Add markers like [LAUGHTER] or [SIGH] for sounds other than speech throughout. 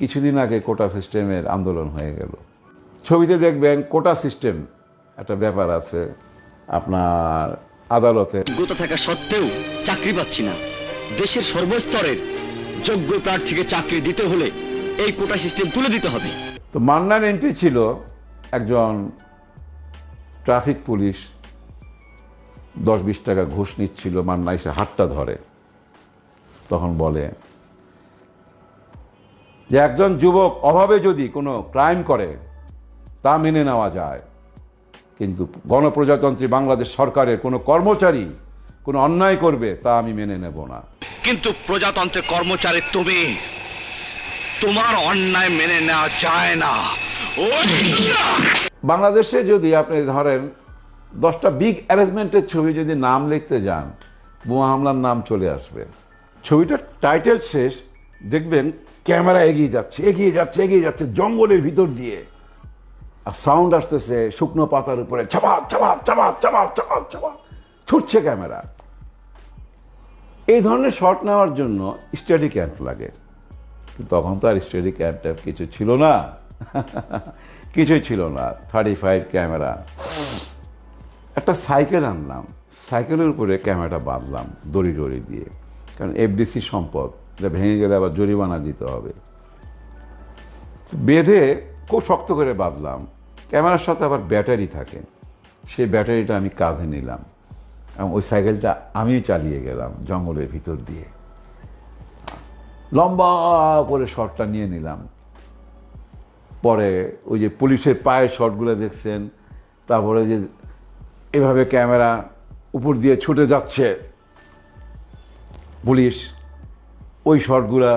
কিছুদিন আগে কোটা সিস্টেমের আন্দোলন হয়ে গেল। ছবিতে দেখবেন কোটা সিস্টেম একটা ব্যাপার আছে আপনার আদালতে। যোগ্যতা থাকা সত্ত্বেও চাকরি পাচ্ছি না। দেশের সর্বস্তরের যোগ্য প্রার্থীকে চাকরি দিতে হলে এই কোটা সিস্টেম তুলে দিতে হবে। তো মান্নার এন্ট্রি ছিল একজন ট্রাফিক পুলিশ। দশ বিশ টাকা ঘুষ নিচ্ছিল মান্না এসে হাতটা ধরে। তখন বলে যে একজন যুবক অভাবে যদি কোনো ক্রাইম করে তা মেনে নেওয়া যায়। কিন্তু গণপ্রজাতন্ত্রী বাংলাদেশ সরকারের কোনো কর্মচারী কোনো অন্যায় করবে তা আমি মেনে নেব না। কিন্তু প্রজাতন্ত্রের কর্মচারী তুমি তোমার অন্যায় মেনে নেওয়া যায় না। বাংলাদেশে যদি আপনি ধরেন দশটা বিগ অ্যারেঞ্জমেন্টের ছবি যদি নাম লিখতে যান বোমা হামলার নাম চলে আসবে। ছবিটার টাইটেল শেষ দেখবেন ক্যামেরা এগিয়ে যাচ্ছে এগিয়ে যাচ্ছে এগিয়ে যাচ্ছে জঙ্গলের ভিতর দিয়ে। আর সাউন্ড আসতেছে শুকনো পাতার উপরে, চাপা চাপা চাপা চাপা চাপা চাপা। ছুটছে ক্যামেরা। এই ধরনের শট নেওয়ার জন্য স্টাডি ক্যাম্প লাগে। তখন তো আর স্টাডি ক্যাম্প ট্যাম্প কিছু ছিল না। [LAUGHS] কিছুই ছিল না। Thirty five camera. একটা সাইকেল আনলাম। সাইকেলের উপরে ক্যামেরাটা বাঁধলাম দড়ি দড়ি দিয়ে। কারণ এফডিসি সম্পদ। এটা ভেঙে গেলে আবার জরিমানা দিতে হবে। বেঁধে খুব শক্ত করে বাঁধলাম। ক্যামেরার সাথে আবার ব্যাটারি থাকে। সেই ব্যাটারিটা আমি কাঁধে নিলাম এবং ওই সাইকেলটা আমিই চালিয়ে গেলাম জঙ্গলের ভিতর দিয়ে। লম্বা করে শটটা নিয়ে নিলাম। পরে ওই যে পুলিশের পায়ের শটগুলো দেখছেন, তারপরে যে এভাবে ক্যামেরা উপর দিয়ে ছুটে যাচ্ছে। পুলিশ ওই শটগুলা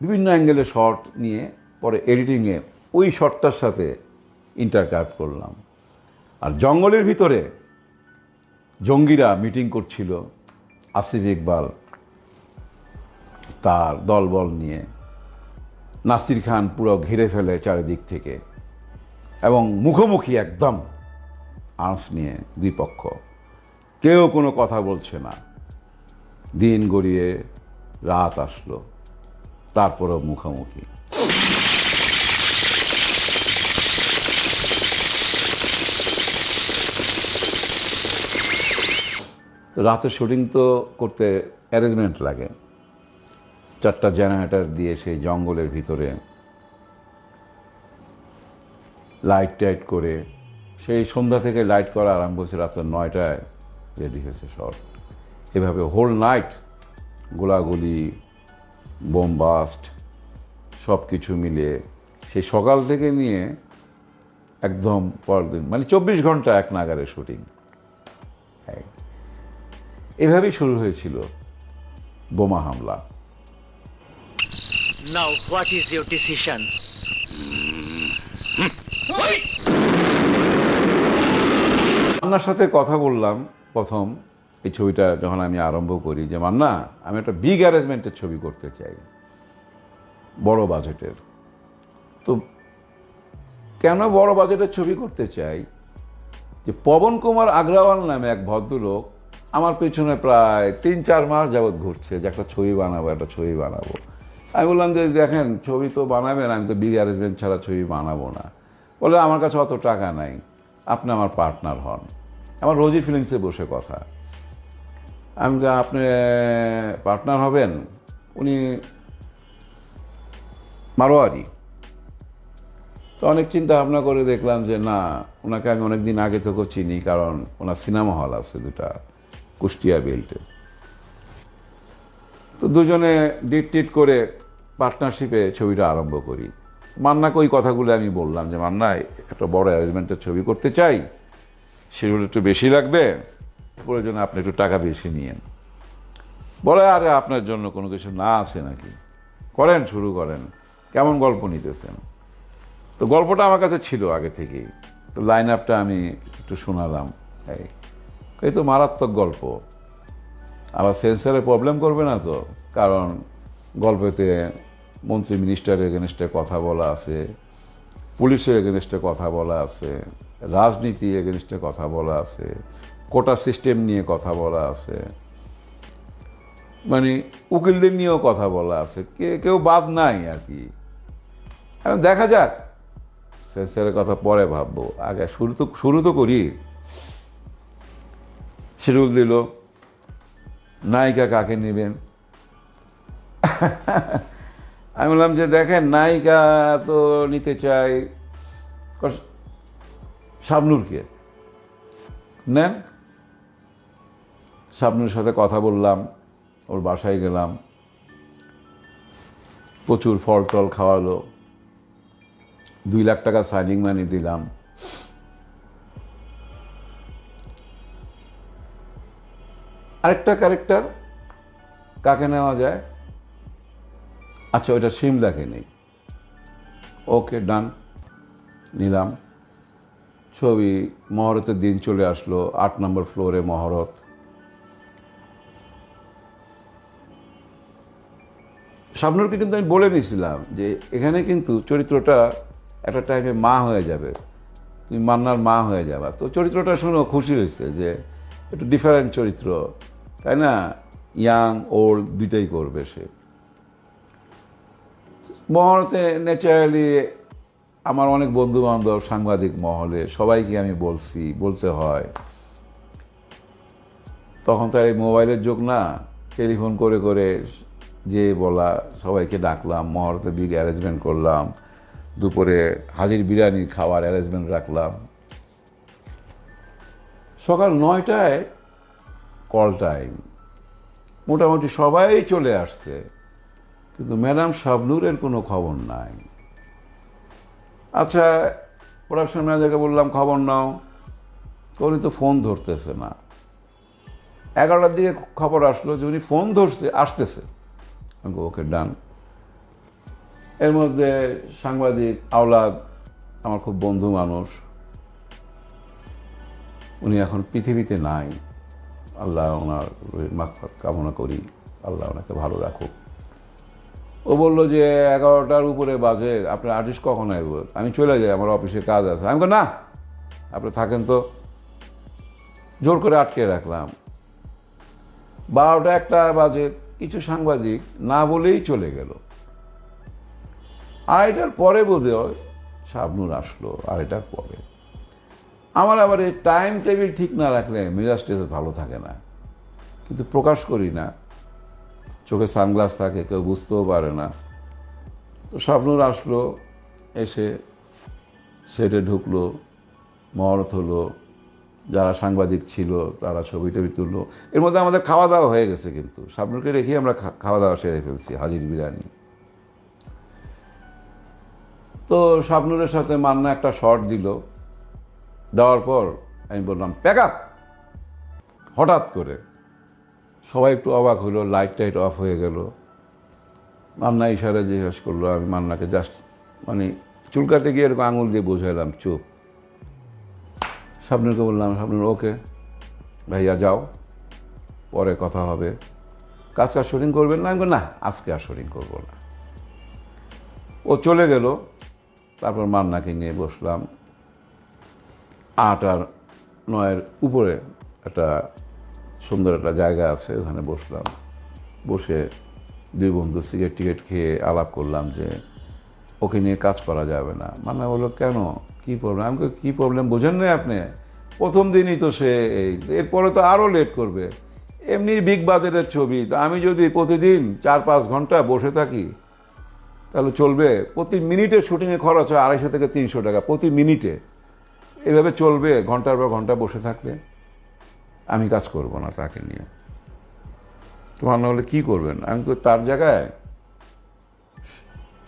বিভিন্ন অ্যাঙ্গেলে শট নিয়ে, পরে এডিটিংয়ে ওই শটটার সাথে ইন্টারকাট করলাম। আর জঙ্গলের ভিতরে জঙ্গিরা মিটিং করছিল, আসিফ ইকবাল তার দলবল নিয়ে। নাসির খান পুরো ঘিরে ফেলে চারিদিক থেকে এবং মুখোমুখি একদম আঁশ নিয়ে দুই পক্ষ। কেউ কোনো কথা বলছে না। দিন গড়িয়ে রাত আসলো। তারপরও মুখোমুখি। রাতে শুটিং তো করতে অ্যারেঞ্জমেন্ট লাগে। চারটা জেনারেটার দিয়ে সেই জঙ্গলের ভিতরে লাইট টাইট করে, সেই সন্ধ্যা থেকে লাইট করা আরম্ভ হয়েছে রাত্র নয়টায় রেডি হয়েছে শর্ট এভাবে হোল নাইট গোলাগুলি বোমবাস্ট সব কিছু মিলিয়ে সেই সকাল থেকে নিয়ে একদম পরদিন মানে চব্বিশ ঘণ্টা এক নাগারে শুটিং। এভাবেই শুরু হয়েছিল বোমা হামলা। Now, what is your decision? মান্নার সাথে কথা বললাম প্রথম। এই ছবিটা যখন আমি আরম্ভ করি, যে মান্না, আমি একটা বিগ অ্যারেঞ্জমেন্টের ছবি করতে চাই, বড় বাজেটের তো কেন বড় বাজেটের ছবি করতে চাই? যে পবন কুমার আগ্রাওয়াল নামে এক ভদ্রলোক আমার পেছনে প্রায় তিন চার মাস যাবৎ ঘুরছে, যে একটা ছবি বানাবো, একটা ছবি বানাবো। আমি বললাম যে, দেখেন, ছবি তো বানাবেন, আমি তো বিগ অ্যারেঞ্জমেন্ট ছাড়া ছবি বানাবো না। বলে, আমার কাছে অত টাকা নাই, আপনি আমার পার্টনার হন। আমার রোজি ফিলিংসে বসে কথা। আমি আপনি পার্টনার হবেন? উনি মারোয়ারি। তো অনেক চিন্তা ভাবনা করে দেখলাম যে, না, ওনাকে আমি অনেক দিন আগে থেকেও চিনি কারণ ওনার সিনেমা হল আছে দুটা, কুষ্টিয়া বেল্টে। তো দুজনে ডিট টিট করে পার্টনারশিপে ছবিটা আরম্ভ করি। মান্নাকে ওই কথাগুলো আমি বললাম যে, মান্না, একটা বড় অ্যারেঞ্জমেন্টের ছবি করতে চাই, সেগুলো একটু বেশি লাগবে। প্রয়োজনে আপনি একটু টাকা বেশি নিয়েন। বলে, আরে, আপনার জন্য কোনো কিছু না আছে নাকি? করেন, শুরু করেন। কেমন গল্প নিতেছেন? তো গল্পটা আমার কাছে ছিল আগে থেকেই। তো লাইন আপটা আমি একটু শোনালাম। এই তো মারাত্মক গল্প। আবার সেন্সারে প্রবলেম করবে না তো? কারণ গল্পেতে মন্ত্রী মিনিস্টারের এগেনস্টে কথা বলা আছে, পুলিশের এগেনস্টে কথা বলা আছে রাজনীতি এগেনস্টে কথা বলা আছে কোটা সিস্টেম নিয়ে কথা বলা আছে। মানে উকিলদের নিয়েও কথা বলা আছে। কে, কেউ বাদ নাই আর কি। এখন দেখা যাক। সেন্সারের কথা পরে ভাববো। আগে শুরু তো শুরু তো করি। শিডিউল দিল। নায়িকা কাকে নেবেন? [LAUGHS] আমি বললাম যে, দেখেন, নায়িকা তো নিতে চাই। শাবনুরকে। নেন। শাবনুর সাথে কথা বললাম, ওর বাসায় গেলাম। প্রচুর ফল টল খাওয়ালো। দুই লাখ টাকা সাইনিং মানি দিলাম। আরেকটা ক্যারেক্টার কাকে নেওয়া যায়? আচ্ছা ওইটা সিমলাকে নেই। ওকে ডান নিলাম। ছবি মহরতের দিন চলে আসলো, আট নম্বর ফ্লোরে মহরত। শাবনুরকে কিন্তু আমি বলে দিয়েছিলাম যে এখানে কিন্তু চরিত্রটা একটা টাইমে মা হয়ে যাবে। তুমি মান্নার মা হয়ে যাবা। তো চরিত্রটা শুনেও খুশি হয়েছে যে একটু ডিফারেন্ট চরিত্র। তাই না? ইয়াং ওল্ড দুইটাই করবে সে। মহরতে ন্যাচারালি আমার অনেক বন্ধু বান্ধব সাংবাদিক মহলে সবাইকে আমি বলছি, বলতে হয়। তখন তার এই মোবাইলের যুগ না। টেলিফোন করে করে যে বলা, সবাইকে ডাকলাম মহরতে বিগ অ্যারেঞ্জমেন্ট করলাম, দুপুরে হাজির বিরিয়ানি খাওয়ার অ্যারেঞ্জমেন্ট রাখলাম। সকাল নয়টায় কল টাইম মোটামুটি সবাই চলে আসছে, কিন্তু ম্যাডাম শাবনুরের কোনো খবর নাই। আচ্ছা প্রোডাকশন ম্যানেজারকে বললাম, খবর নাও। উনি তো ফোন ধরতেছে না। এগারোটার দিকে খবর আসলো যে উনি ফোন ধরছে, আসতেছে। আমি ওকে ডান। এর মধ্যে সাংবাদিক আওলাদ, আমার খুব বন্ধু মানুষ। উনি এখন পৃথিবীতে নাই। আল্লাহ ওনার মাকফাত কামনা করি। আল্লাহ ওনাকে ভালো রাখুক। ও বলল যে, এগারোটার উপরে বাজে। আপনার আর্টিস্ট কখন আসব আমি চলে যাই, আমার অফিসে কাজ আছে। আমি না, আপনি থাকেন তো। জোর করে আটকে রাখলাম। বারোটা একটা বাজে। কিছু সাংবাদিক না বলেই চলে গেল। আড়াইটার পরে বোধ হয় শাবনুর আসলো আড়াইটার পরে। আমার আবার এই টাইম টেবিল ঠিক না রাখলে মেজাজ টেজাজ ভালো থাকে না। কিন্তু প্রকাশ করি না। চোখে সানগ্লাস থাকে, কেউ বুঝতেও পারে না। তো শাবনুর আসলো, এসে সেটে ঢুকলো, মহরত হলো যারা সাংবাদিক ছিল, তারা ছবি টবি তুললো। এর মধ্যে আমাদের খাওয়া দাওয়া হয়ে গেছে কিন্তু। শাবনুরকে রেখেই আমরা খাওয়া দাওয়া সেরে ফেলছি, হাজির বিরিয়ানি। তো শাবনুরের সাথে মান্না একটা শর্ট দিল। দেওয়ার পর আমি বললাম, প্যাক আপ! হঠাৎ করে সবাই একটু অবাক হলো লাইট টাইট অফ হয়ে গেল। মান্না ইশারা জিজ্ঞেস করল, আমি মান্নাকে জাস্ট মানে চুলকাতে গিয়ে এরকম আঙুল দিয়ে বোঝাইলাম চুপ। স্বপ্নুরকে বললাম স্বপ্নুর ওকে। ভাইয়া, যাও। পরে কথা হবে। কাজ কাজ শুটিং করবেন না? আমি না, আজকে আর শুটিং করব না। ও চলে গেল। তারপর মান্নাকে নিয়ে বসলাম। আট আর নয়ের উপরে একটা সুন্দর একটা জায়গা আছে, ওখানে বসলাম। বসে দুই বন্ধু সিগারেট টিকেট খেয়ে আলাপ করলাম যে, ওকে নিয়ে কাজ করা যাবে না। মানে বলল, কেন? কী প্রবলেম আমি কী প্রবলেম বোঝেন না আপনি? প্রথম দিনই তো সে এই, এরপরে তো আরও লেট করবে। এমনি বিগ বাজারের ছবি, তো আমি যদি প্রতিদিন চার পাঁচ ঘণ্টা বসে থাকি, তাহলে চলবে। প্রতি মিনিটে শুটিংয়ে খরচ হয় আড়াইশো থেকে তিনশো টাকা প্রতি মিনিটে এভাবে চলবে, ঘণ্টার পর ঘণ্টা বসে থাকলে। আমি কাজ করব না তাকে নিয়ে। তোমার না হলে কী করবেন? আমি তার জায়গায়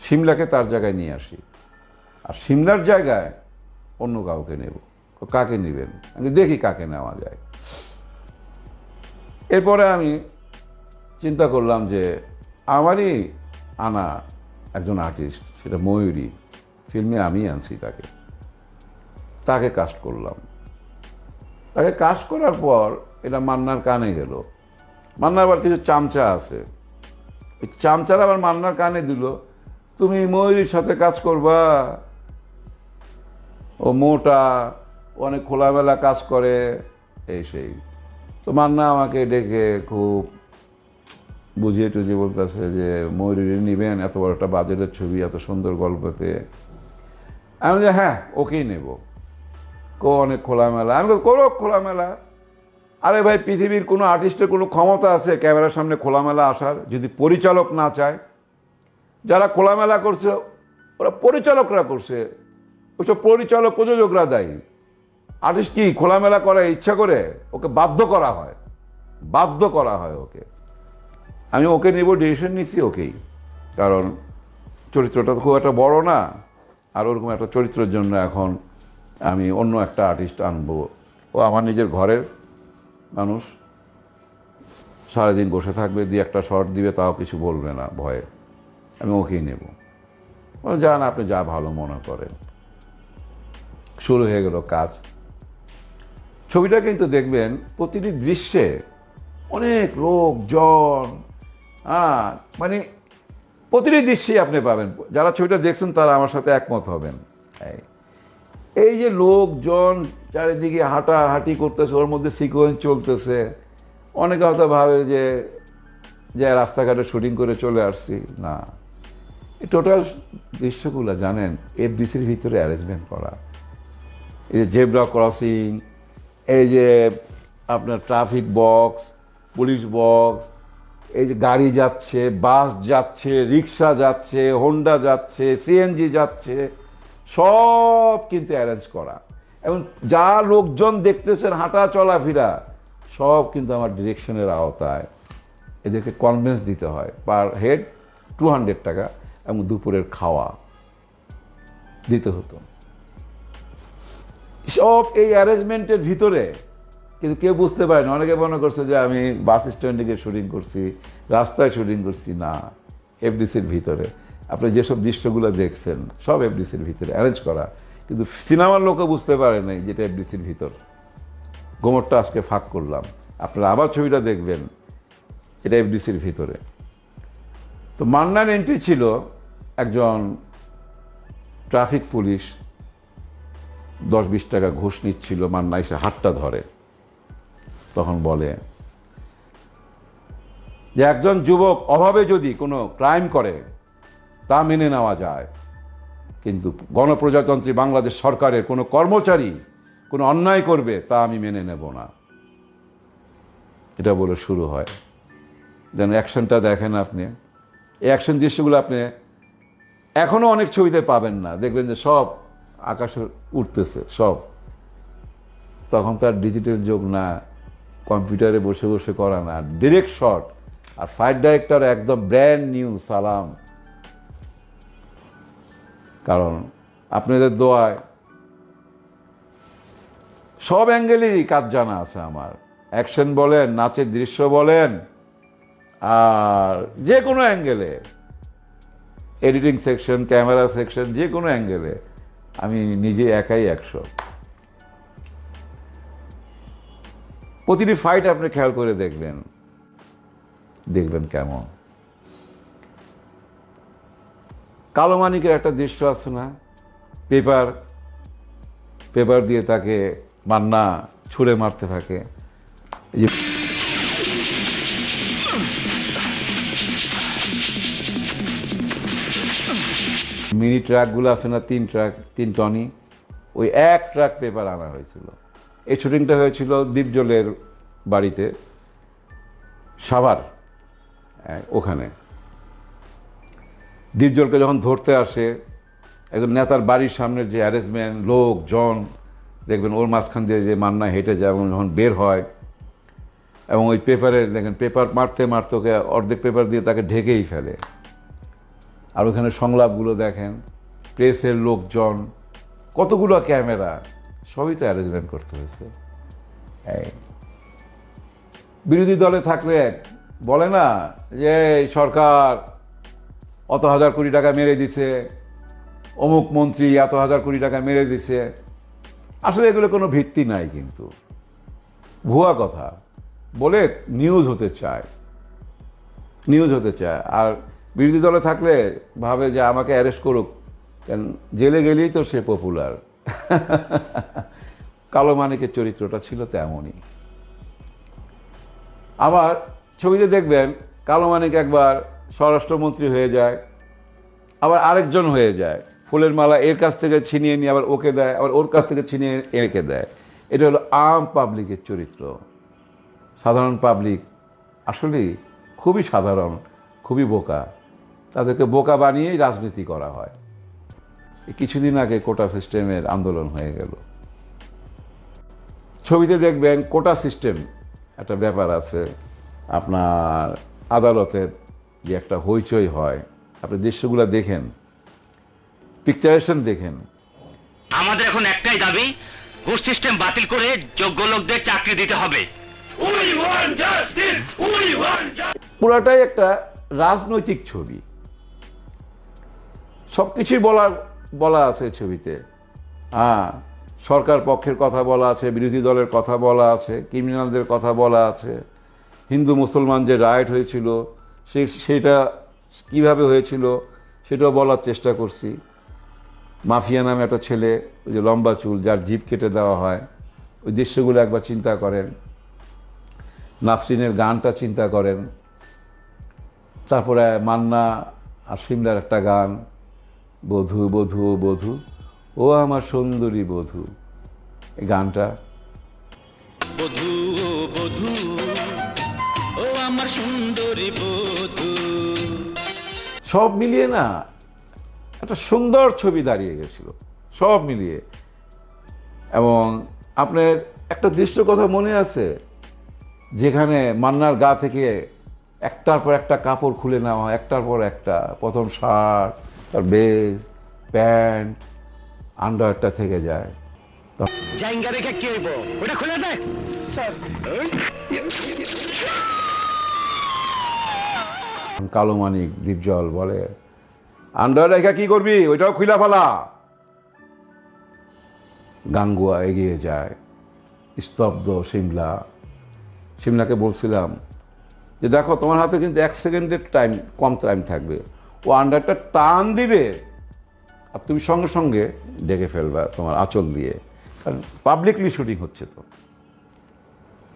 সিমলাকে তার জায়গায় নিয়ে আসি। আর সিমলার জায়গায় অন্য কাউকে নেব। কাকে নেবেন? আমি দেখি কাকে নেওয়া যায়। এরপরে আমি চিন্তা করলাম যে আমারই আনা একজন আর্টিস্ট সেটা ময়ূরী। ফিল্মে আমি আনছি তাকে। তাকে কাস্ট করলাম। তাকে কাস্ট করার পর এটা মান্নার কানে গেল। মান্নার আবার কিছু চামচা আছে। ওই চামচারা আবার মান্নার কানে দিল, তুমি ময়ূরীর সাথে কাজ করবা? ও মোটা অনেক খোলামেলা কাজ করে এই সেই। তো মান্না আমাকে ডেকে খুব বুঝিয়ে টুঝিয়ে বলতেছে যে ময়ূরী নিবেন এত বড় একটা বাজেটের ছবি এত সুন্দর গল্পতে। আমি বলি, হ্যাঁ ওকেই নেব। কো অনেক খোলামেলা। আমি করো খোলামেলা। আরে ভাই পৃথিবীর কোনো আর্টিস্টের কোনো ক্ষমতা আছে ক্যামেরার সামনে খোলামেলা আসার যদি পরিচালক না চায়? যারা খোলামেলা করছে ওরা পরিচালকরা করছে। ওসব পরিচালক প্রযোজকরা দায়ী। আর্টিস্ট কি খোলামেলা করে ইচ্ছা করে ওকে বাধ্য করা হয়? বাধ্য করা হয় ওকে। আমি ওকে নেব ডিসিশন নিচ্ছি ওকেই। কারণ চরিত্রটা তো খুব একটা বড় না। আর ওরকম একটা চরিত্রের জন্য এখন আমি অন্য একটা আর্টিস্ট আনব। ও আমার নিজের ঘরের মানুষ। সারাদিন বসে থাকবে দিয়ে একটা শর্ট দিবে, তাও কিছু বলবে না, ভয়ে। আমি ওকেই নেব। যান, আপনি যা ভালো মনে করেন। শুরু হয়ে গেল কাজ। ছবিটা কিন্তু দেখবেন প্রতিটি দৃশ্যে অনেক লোকজন হ্যাঁ মানে প্রতিটি দৃশ্যেই আপনি পাবেন। যারা ছবিটা দেখছেন তারা আমার সাথে একমত হবেন। এই- যে লোকজন চারিদিকে হাঁটাহাঁটি করতেছে, ওর মধ্যে সিকোয়েন্স চলতেছে। অনেকে হয়তো ভাবে যে যে রাস্তাঘাটে শুটিং করে চলে আসছি। না টোটাল দৃশ্যগুলো জানেন এফডিসির ভিতরে অ্যারেঞ্জমেন্ট করা। এই যে জেব্রা ক্রসিং, এই যে আপনার ট্রাফিক বক্স পুলিশ বক্স এই যে গাড়ি যাচ্ছে বাস যাচ্ছে রিক্সা যাচ্ছে হোন্ডা যাচ্ছে সিএনজি যাচ্ছে, সব কিন্তু অ্যারেঞ্জ করা। এবং যা লোকজন দেখতেছেন হাঁটা চলাফেরা সব কিন্তু আমার ডিরেকশনের আওতায়। এদেরকে কনভেন্স দিতে হয়। পার হেড টু হান্ড্রেড টাকা, এবং দুপুরের খাওয়া দিতে হতো। সব এই অ্যারেঞ্জমেন্টের ভিতরে, কিন্তু কেউ বুঝতে পারে না অনেকে মনে করছে যে আমি বাস স্ট্যান্ডে গিয়ে শুটিং করছি, রাস্তায় শুটিং করছি। না এফডিসির ভিতরে। আপনি যেসব দৃশ্যগুলো দেখছেন, সব এফডিসির ভিতরে অ্যারেঞ্জ করা। কিন্তু সিনেমার লোকও বুঝতে পারে নাই যেটা এফডিসির ভিতর। গোমরটা আজকে ফাঁক করলাম। আপনারা আবার ছবিটা দেখবেন, এটা এফডিসির ভিতরে। তো মান্নার এন্ট্রি ছিল একজন ট্রাফিক পুলিশ। দশ বিশ টাকা ঘুষ নিচ্ছিল মান্না এসে হাতটা ধরে। তখন বলে, যে একজন যুবক অভাবে যদি কোনো ক্রাইম করে, তা মেনে নেওয়া যায়। কিন্তু গণপ্রজাতন্ত্রী বাংলাদেশ সরকারের কোনো কর্মচারী কোনো অন্যায় করবে, তা আমি মেনে নেব না। এটা বলে শুরু হয়। যেন অ্যাকশনটা দেখেন আপনি। এই অ্যাকশন দৃশ্যগুলো আপনি এখনও অনেক ছবিতে পাবেন না। দেখবেন যে সব আকাশে উঠতেছে সব। তখন তার ডিজিটাল যোগ না কম্পিউটারে বসে বসে করা না। ডিরেক্ট শট আর ফাইট ডাইরেক্টর একদম ব্র্যান্ড নিউ সালাম। কারণ আপনাদের দোয়ায় সব অ্যাঙ্গেলেরই কাজ জানা আছে আমার। অ্যাকশন বলেন, নাচের দৃশ্য বলেন, আর যে কোনো অ্যাঙ্গেলে। এডিটিং সেকশন, ক্যামেরা সেকশন, যে কোনো অ্যাঙ্গেলে। আমি নিজে একাই একশো। প্রতিটি ফাইট আপনি খেয়াল করে দেখবেন। দেখবেন কেমন। কালো মানিকের একটা দৃশ্য আছে না? পেপার পেপার দিয়ে তাকে মান্না ছুঁড়ে মারতে থাকে। মিনি ট্রাকগুলো আছে না, তিন ট্রাক, তিন টনি, ওই এক ট্রাক পেপার আনা হয়েছিল। এই শুটিংটা হয়েছিল দ্বীপজলের বাড়িতে, সাভার ওখানে। দ্বীপজলকে যখন ধরতে আসে, একজন নেতার বাড়ির সামনের যে অ্যারেঞ্জমেন্ট, লোক, জন, দেখবেন ওর মাঝখান দিয়ে যে মান্না হেঁটে যায় এবং যখন বের হয়, এবং ওই পেপারে দেখেন, পেপার মারতে মারতে ওকে অর্ধেক পেপার দিয়ে তাকে ঢেকেই ফেলে। আর ওখানে সংলাপগুলো দেখেন, প্রেসের লোকজন, কতগুলো ক্যামেরা, সবই তো অ্যারেঞ্জমেন্ট করতে হয়েছে। বিরোধী দলে থাকলে বলে না যে সরকার অত হাজার কোটি টাকা মেরে দিছে, অমুক মন্ত্রী এত হাজার কোটি টাকা মেরে দিছে। আসলে এগুলো কোনো ভিত্তি নাই কিন্তু। ভুয়া কথা। বলে নিউজ হতে চায়। নিউজ হতে চায়। আর বিরোধী দলে থাকলে ভাবে যে আমাকে অ্যারেস্ট করুক। কেন? জেলে গেলেই তো সে পপুলার কালো মানিকের চরিত্রটা ছিল তেমনই। আবার ছবিতে দেখবেন, কালো মানিক একবার স্বরাষ্ট্রমন্ত্রী হয়ে যায়, আবার আরেকজন হয়ে যায়। ফুলের মালা এর কাছ থেকে ছিনিয়ে নিয়ে আবার ওকে দেয়, আবার ওর কাছ থেকে ছিনিয়ে এঁকে দেয়। এটা হলো আম পাবলিকের চরিত্র। সাধারণ পাবলিক আসলে খুবই সাধারণ, খুবই বোকা। তাদেরকে বোকা বানিয়েই রাজনীতি করা হয়। এই কিছুদিন আগে কোটা সিস্টেমের আন্দোলন হয়ে গেল। ছবিতে দেখবেন কোটা সিস্টেম একটা ব্যাপার আছে। আপনার আদালতের যে একটা হইচই হয় আপনি দৃশ্যগুলো দেখেন পিকচারেশন দেখেন। আমাদের এখন একটাই দাবি ঘুষ সিস্টেম বাতিল করে যোগ্য লোকদের চাকরি দিতে হবে। পুরাটাই একটা রাজনৈতিক ছবি। সব কিছুই বলা বলা আছে ছবিতে। হ্যাঁ সরকার পক্ষের কথা বলা আছে, বিরোধী দলের কথা বলা আছে ক্রিমিনালদের কথা বলা আছে, হিন্দু মুসলমান যে রাইট হয়েছিল, সে, সেটা কীভাবে হয়েছিল, সেটাও বলার চেষ্টা করছি। মাফিয়া নামে একটা ছেলে, ওই যে লম্বা চুল, যার জিপ কেটে দেওয়া হয়, ওই দৃশ্যগুলো একবার চিন্তা করেন। নাসরিনের গানটা চিন্তা করেন। তারপরে মান্না আর সিমলার একটা গান বধু বধু ও বধু ও আমার সুন্দরী বধু। এই গানটা বধু ও বধু ও আমার সুন্দরী বধু। সব মিলিয়ে না একটা সুন্দর ছবি দাঁড়িয়ে গেছিল সব মিলিয়ে। এবং আপনার একটা দৃশ্য কথা মনে আছে যেখানে মান্নার গা থেকে একটার পর একটা কাপড় খুলে নেওয়া একটার পর একটা প্রথম শার্ট তার বেজ প্যান্ট আন্ডারটা থেকে যায়। রেখে কি হইব? ওটা খুলে দে। স্যার। কালো মানিক দীপজল বলে আন্ডার রেখা কি করবি? ওইটাও খুলা ফেলা। গাঙ্গুয়া এগিয়ে যায় স্তব্ধ সিমলা। সিমলাকে বলছিলাম যে দেখো তোমার হাতে কিন্তু এক সেকেন্ডের টাইম কম টাইম থাকবে। ও আন্ডারটা টান দিবে। আর তুমি সঙ্গে সঙ্গে ডেকে ফেলবা তোমার আঁচল দিয়ে। কারণ পাবলিকলি শুটিং হচ্ছে তো।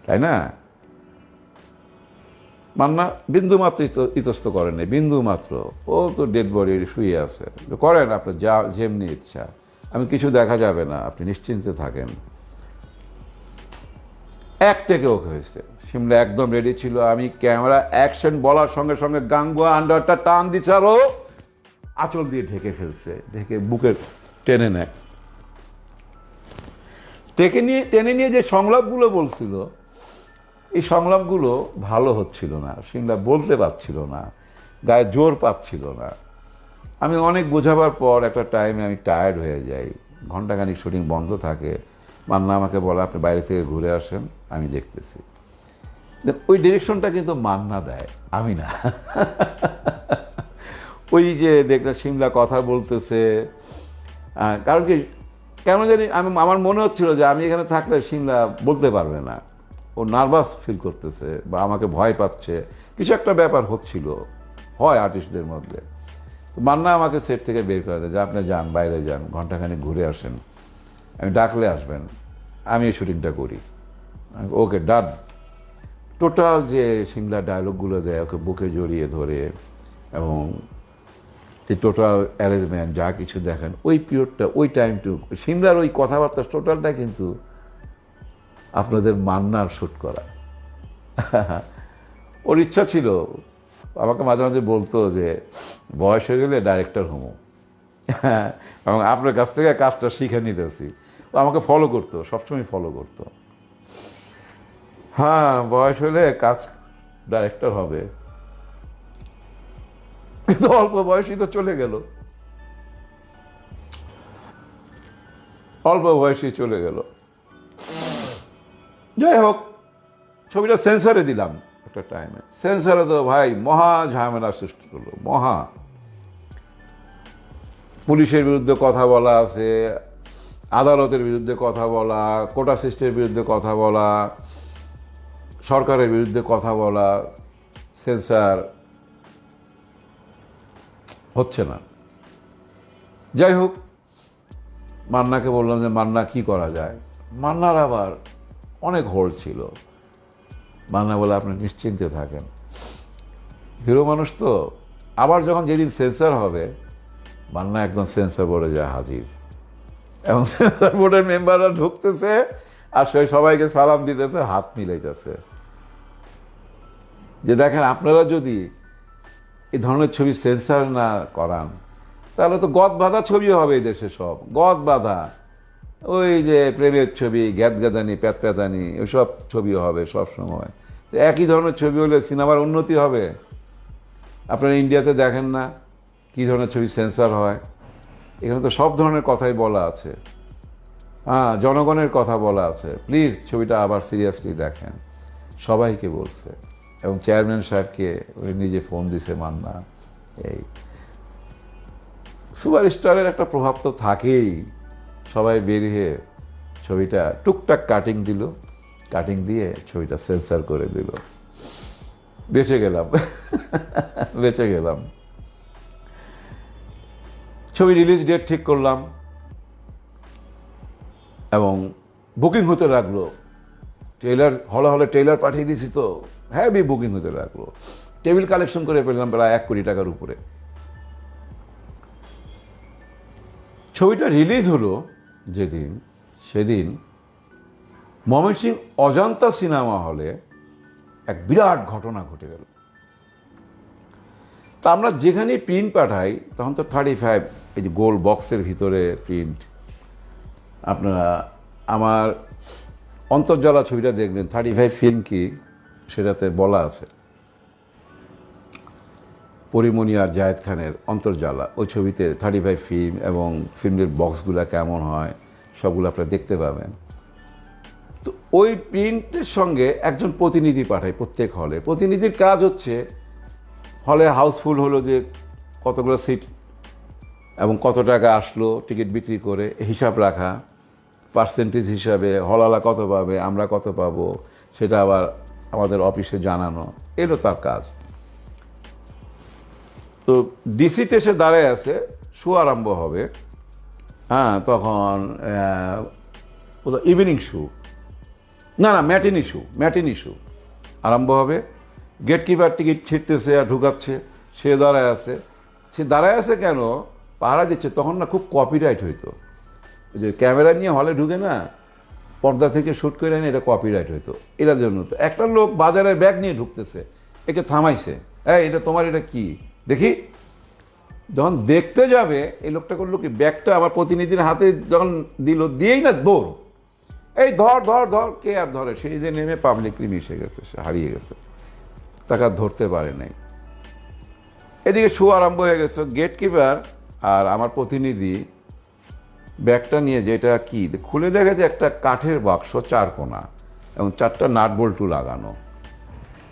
তাই না? মান্না, বিন্দু মাত্র ইতস্ত করেন বিন্দু মাত্র। ও তো ডেড বডি শুয়ে আছে। করেন আপনার যা যেমনি ইচ্ছা। আমি কিছু দেখা যাবে না, আপনি নিশ্চিন্তে থাকেন। এক থেকে ওকে হয়েছে। সিমলা একদম রেডি ছিল। আমি ক্যামেরা অ্যাকশন বলার সঙ্গে সঙ্গে গাঙ্গুয়া আন্ডারটা টান দিচ্ছে আরও। আঁচল দিয়ে ঢেকে ফেলছে। ঢেকে বুকে টেনে নেয়। টেকে নিয়ে টেনে নিয়ে যে সংলাপগুলো বলছিল এই সংলাপগুলো ভালো হচ্ছিল না। সিমলা বলতে পারছিল না। গায়ে জোর পাচ্ছিল না। আমি অনেক বোঝাবার পর একটা টাইমে আমি টায়ার্ড হয়ে যাই। ঘন্টাখানিক শুটিং বন্ধ থাকে। মান্না আমাকে বলে আপনি বাইরে থেকে ঘুরে আসেন আমি দেখতেছি। দেখ, ওই ডিরেকশনটা কিন্তু মান্না দেয়, আমি না। ওই যে দেখলে সিমলা কথা বলতেছে। কারণ কি, কেন জানি আমি, আমার মনে হচ্ছিল যে আমি এখানে থাকলে সিমলা বলতে পারবে না। ও নার্ভাস ফিল করতেছে বা আমাকে ভয় পাচ্ছে। কিছু একটা ব্যাপার হচ্ছিল, হয় আর্টিস্টদের মধ্যে। মান্না আমাকে সেট থেকে বের করে দেয় যে, আপনি যান, বাইরে যান ঘন্টাখানেক ঘুরে আসেন। আমি ডাকলে আসবেন। আমি এই শুটিংটা করি। ওকে ডান টোটাল যে সিমলা ডায়লগগুলো দেয়, ওকে বুকে জড়িয়ে ধরে এবং এই টোটাল অ্যারেঞ্জমেন্ট যা কিছু দেখেন, ওই পিরিয়ডটা ওই টাইমটুকু সিমলার ওই কথাবার্তা টোটালটা কিন্তু আপনাদের মান্নার শ্যুট করা। [LAUGHS] ওর ইচ্ছা ছিল, আমাকে মাঝে মাঝে বলতো যে, বয়স হয়ে গেলে ডাইরেক্টর হমো। [LAUGHS] এবং আপনার কাছ থেকে কাজটা শিখে নিতেছি। ও আমাকে ফলো করতো, সবসময় ফলো করতো। হ্যাঁ বয়স হলে কাজ ডাইরেক্টর হবে। কিন্তু অল্প বয়সই তো চলে গেল। অল্প বয়সই চলে গেল। যাই হোক, ছবিটা সেন্সারে দিলাম একটা টাইমে সেন্সারে তো ভাই মহা ঝামেলা সৃষ্টি হলো মহা। পুলিশের বিরুদ্ধে কথা বলা আছে, আদালতের বিরুদ্ধে কথা বলা, কোটা সিস্টেমের বিরুদ্ধে কথা বলা। সরকারের বিরুদ্ধে কথা বলা সেন্সার হচ্ছে না। যাই হোক, মান্নাকে বললাম যে, মান্না, কি করা যায়? মান্নার আবার অনেক হোল ছিল। মান্না বলে, আপনি নিশ্চিন্তে থাকেন। হিরো মানুষ তো। আবার যখন যেদিন সেন্সার হবে, মান্না একদম সেন্সার বোর্ডে যায় হাজির। এবং সেন্সার বোর্ডের মেম্বাররা ঢুকতেছে আর সে সবাইকে সালাম দিতেছে, হাত মিলাইতেছে। যে দেখেন, আপনারা যদি এই ধরনের ছবি সেন্সার না করান, তাহলে তো গদ বাঁধা ছবি হবে এই দেশে সব। গদ বাঁধা ওই যে প্রেমের ছবি গ্যাদ গাদানি প্যাত প্যাতানি ওইসব ছবি হবে সব সময়। তো একই ধরনের ছবি হলে সিনেমার উন্নতি হবে? আপনারা ইন্ডিয়াতে দেখেন না কী ধরনের ছবি সেন্সার হয়? এখানে তো সব ধরনের কথাই বলা আছে। হ্যাঁ জনগণের কথা বলা আছে। প্লিজ, ছবিটা আবার সিরিয়াসলি দেখেন। সবাইকে বলছে। এবং চেয়ারম্যান সাহেবকে উনি নিজে ফোন দিছে, মান্না, এই। সুপারস্টারের একটা প্রভাব তো থাকেই। সবাই বেরিয়ে ছবিটা টুকটাক কাটিং দিল। কাটিং দিয়ে ছবিটা সেন্সার করে দিল। বেঁচে গেলাম। [LAUGHS] বেঁচে গেলাম। ছবি রিলিজ ডেট ঠিক করলাম। এবং বুকিং হতে লাগল। ট্রেলার হলে হলে ট্রেলার পাঠিয়ে দিয়েছি তো। হ্যাভি বুকিং হতে লাগল। টেবিল কালেকশন করে ফেললাম প্রায় এক কোটি টাকার উপরে। ছবিটা রিলিজ হলো যেদিন, সেদিন ময়মনসিং অজন্তা সিনেমা হলে এক বিরাট ঘটনা ঘটে গেল। তা আমরা যেখানেই প্রিন্ট পাঠাই, তখন তো থার্টি ফাইভ এই যে গোল বক্সের ভিতরে প্রিন্ট আপনারা আমার অন্তর্জলা ছবিটা দেখবেন থার্টি ফাইভ ফিল্ম কি? সেটাতে বলা আছে। পরিমণি আর জায়েদ খানের অন্তর্জালা ওই ছবিতে থার্টি ফাইভ ফিল্ম এবং ফিল্মের বক্সগুলো কেমন হয়, সবগুলো আপনারা দেখতে পাবেন। তো ওই প্রিন্টের সঙ্গে একজন প্রতিনিধি পাঠায় প্রত্যেক হলে প্রতিনিধির কাজ হচ্ছে হলে হাউসফুল হলো যে কতগুলো সিট এবং কত টাকা আসলো টিকিট বিক্রি করে, হিসাব রাখা পার্সেন্টেজ হিসাবে হলালা কত পাবে, আমরা কত পাবো, সেটা আবার আমাদের অফিসে জানানো, এলো তার কাজ। তো ডিসিতে এসে দাঁড়ায় আছে, শো আরম্ভ হবে। হ্যাঁ তখন ইভিনিং শু না না ম্যাটিনি শো ম্যাটিনি শো আরম্ভ হবে। গেট কিপার টিকিট ছিটতেছে আর ঢুকাচ্ছে। সে দাঁড়ায় আছে। সে দাঁড়ায় আছে কেন? পাহারা দিচ্ছে। তখন না খুব কপিরাইট হইতো। যে ক্যামেরা নিয়ে হলে ঢুকে না পর্দা থেকে শ্যুট করে এনে এটা কপিরাইট হইতো। এটার জন্য তো। একটা লোক বাজারে ব্যাগ নিয়ে ঢুকতেছে, একে থামাইছে। হ্যাঁ এটা তোমার, এটা কি? দেখি। যখন দেখতে যাবে, এই লোকটা করল কি, ব্যাগটা আমার প্রতিনিধির হাতে যখন দিল, দিয়েই না, দৌড়। এই ধর ধর ধর, কে আর ধরে? সেই যে নেমে পাবলিকলি মিশে গেছে, সে হারিয়ে গেছে। আর ধরতে পারে নাই। এদিকে শো আরম্ভ হয়ে গেছে গেট কিপার আর আমার প্রতিনিধি ব্যাগটা নিয়ে যেটা কি খুলে দেখা যায় একটা কাঠের বাক্স, চার কোনা, এবং চারটা নাট বল্টু লাগানো।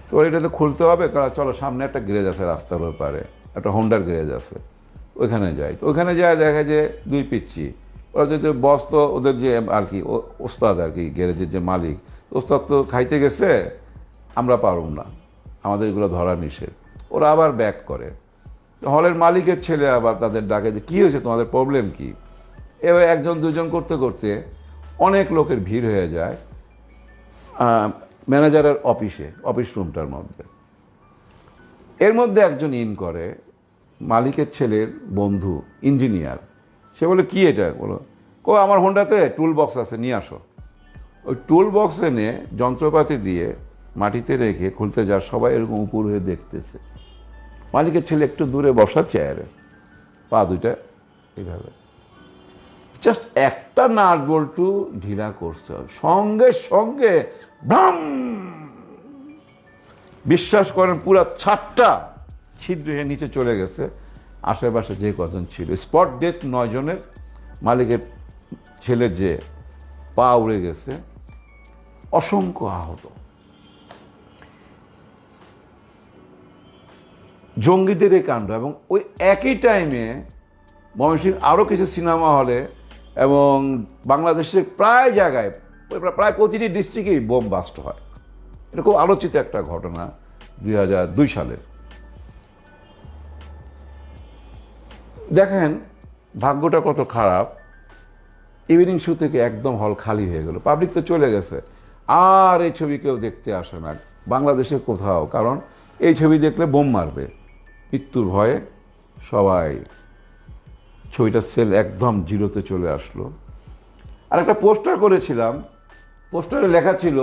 তো এটা তো খুলতে হবে, কারণ চলো সামনে একটা গ্যারেজ আছে রাস্তার ওপারে একটা হোন্ডার গ্যারেজ আছে, ওইখানে যাই। তো ওইখানে যায়, দেখা যে দুই পিচ্ছি ওরা যদি বস তো ওদের যে আর কি ওস্তাদ আর কি গ্যারেজের যে মালিক ওস্তাদ তো খাইতে গেছে, আমরা পারুম না, আমাদের এগুলো ধরা নিষেধ। ওরা আবার ব্যাক করে। হলের মালিকের ছেলে আবার তাদের ডাকে যে, কী হয়েছে? তোমাদের প্রবলেম কি? এবার একজন, দুজন করতে করতে অনেক লোকের ভিড় হয়ে যায় ম্যানেজারের অফিসে, অফিস রুমটার মধ্যে। এর মধ্যে একজন ইন করে, মালিকের ছেলের বন্ধু, ইঞ্জিনিয়ার। সে বলে, কি এটা? বলো কো আমার হোন্ডাতে টুল বক্স আছে, নিয়ে আসো। ওই টুল বক্স এনে যন্ত্রপাতি দিয়ে মাটিতে রেখে খুলতে যা সবাই এরকম উপর হয়ে দেখতেছে। মালিকের ছেলে একটু দূরে বসা চেয়ারে, পা দুইটা এইভাবে জাস্ট একটা নাট বল্টু ঢিলা করছে সঙ্গে সঙ্গে বিশ্বাস করেন, পুরা ছাদটা ছিদ্র হয়ে নিচে চলে গেছে। আশেপাশে যে কজন ছিল। স্পট ডেথ নয় জনের। মালিকের ছেলের যে পা উড়ে গেছে। অসংখ্য আহত। জঙ্গিদের এই কাণ্ড এবং ওই একই টাইমে ময়মনসিংহ আরও কিছু সিনেমা হলে এবং বাংলাদেশের প্রায় জায়গায়, প্রায়- প্রতিটি ডিস্ট্রিক্টেই বোম বাস্ট হয়। এটা খুব আলোচিত একটা ঘটনা দুই হাজার দুই সালের দেখেন, ভাগ্যটা কত খারাপ। ইভিনিং শো থেকে একদম হল খালি হয়ে গেল। পাবলিক তো চলে গেছে। আর এই ছবি কেউ দেখতে আসে না। বাংলাদেশে কোথাও। কারণ এই ছবি দেখলে বোম মারবে। মৃত্যুর ভয়ে সবাই ছবিটার সেল একদম জিরোতে চলে আসলো। আর একটা পোস্টার করেছিলাম, পোস্টারে লেখা ছিল,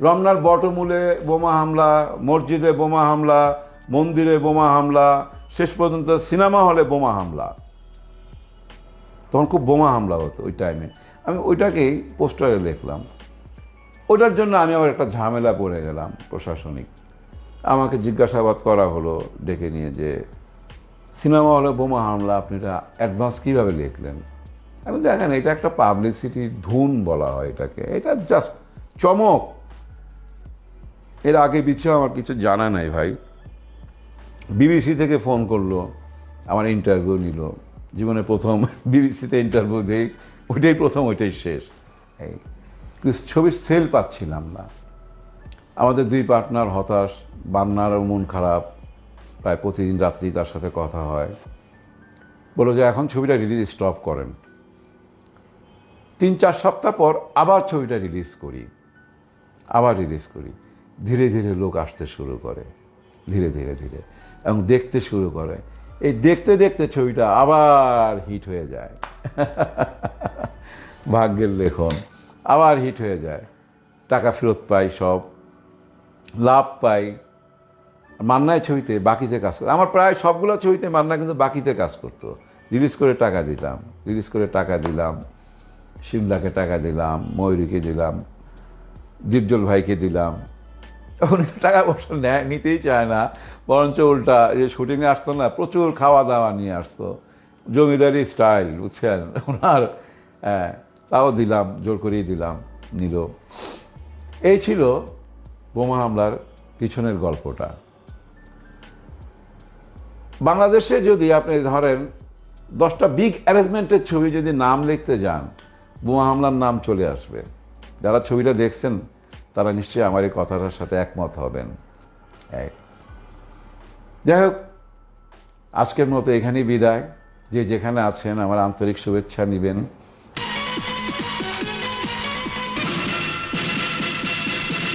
রমনার বটমূলে বোমা হামলা, মসজিদে বোমা হামলা, মন্দিরে বোমা হামলা, শেষ পর্যন্ত সিনেমা হলে বোমা হামলা। তখন খুব বোমা হামলা হতো ওই টাইমে আমি ওইটাকেই পোস্টারে লিখলাম। ওটার জন্য আমি আবার একটা ঝামেলা পড়ে গেলাম প্রশাসনিক। আমাকে জিজ্ঞাসাবাদ করা হলো, ডেকে নিয়ে যে সিনেমা হলে বোমা হামলা, আপনি এটা অ্যাডভান্স কীভাবে লিখলেন আমি দেখেন, এটা একটা পাবলিসিটি ধুন বলা হয় এটাকে। এটা জাস্ট চমক। এর আগে পিছিয়ে আমার কিছু জানা নাই ভাই। বিবিসি থেকে ফোন করল, আমার ইন্টারভিউ নিল। জীবনে প্রথম বিবিসিতে ইন্টারভিউ দিই, ওইটাই প্রথম, ওইটাই শেষ। এই ছবির সেল পাচ্ছিলাম না। আমাদের দুই পার্টনার হতাশ, বান্নারও মন খারাপ। প্রায় প্রতিদিন রাত্রি তার সাথে কথা হয়। বলো যে, এখন ছবিটা রিলিজ স্টপ করেন। তিন চার সপ্তাহ পর আবার ছবিটা রিলিজ করি। আবার রিলিজ করি। ধীরে ধীরে লোক আসতে শুরু করে। ধীরে ধীরে ধীরে। এবং দেখতে শুরু করে। এই দেখতে দেখতে ছবিটা আবার হিট হয়ে যায়। [LAUGHS] ভাগ্যের লেখন। আবার হিট হয়ে যায়। টাকা ফেরত পাই সব। লাভ পাই। মান্নায় ছবিতে বাকিতে কাজ করতো। আমার প্রায় সবগুলো ছবিতে মান্না কিন্তু বাকিতে কাজ করতো। রিলিজ করে টাকা দিলাম রিলিজ করে টাকা দিলাম শিমলাকে টাকা দিলাম ময়ূরীকে দিলাম দীপজল ভাইকে দিলাম। উনি তো টাকা পয়সা নেয় নিতেই চায় না। বরঞ্চ উল্টা যে শুটিংয়ে আসতো না প্রচুর খাওয়া দাওয়া নিয়ে আসতো। জমিদারি স্টাইল বুঝছেন? ওনার হ্যাঁ, তাও দিলাম জোর করেই দিলাম নিল। এই ছিল বোমা হামলার পিছনের গল্পটা। বাংলাদেশে যদি আপনি ধরেন দশটা বিগ অ্যারেঞ্জমেন্টের ছবি যদি নাম লিখতে যান, বোমা হামলার নাম চলে আসবে। যারা ছবিটা দেখছেন, তারা নিশ্চয়ই আমার এই কথাটার সাথে একমত হবেন। এক যাই হোক, আজকের মতো এখানেই বিদায়। যে যেখানে আছেন, আমার আন্তরিক শুভেচ্ছা নেবেন।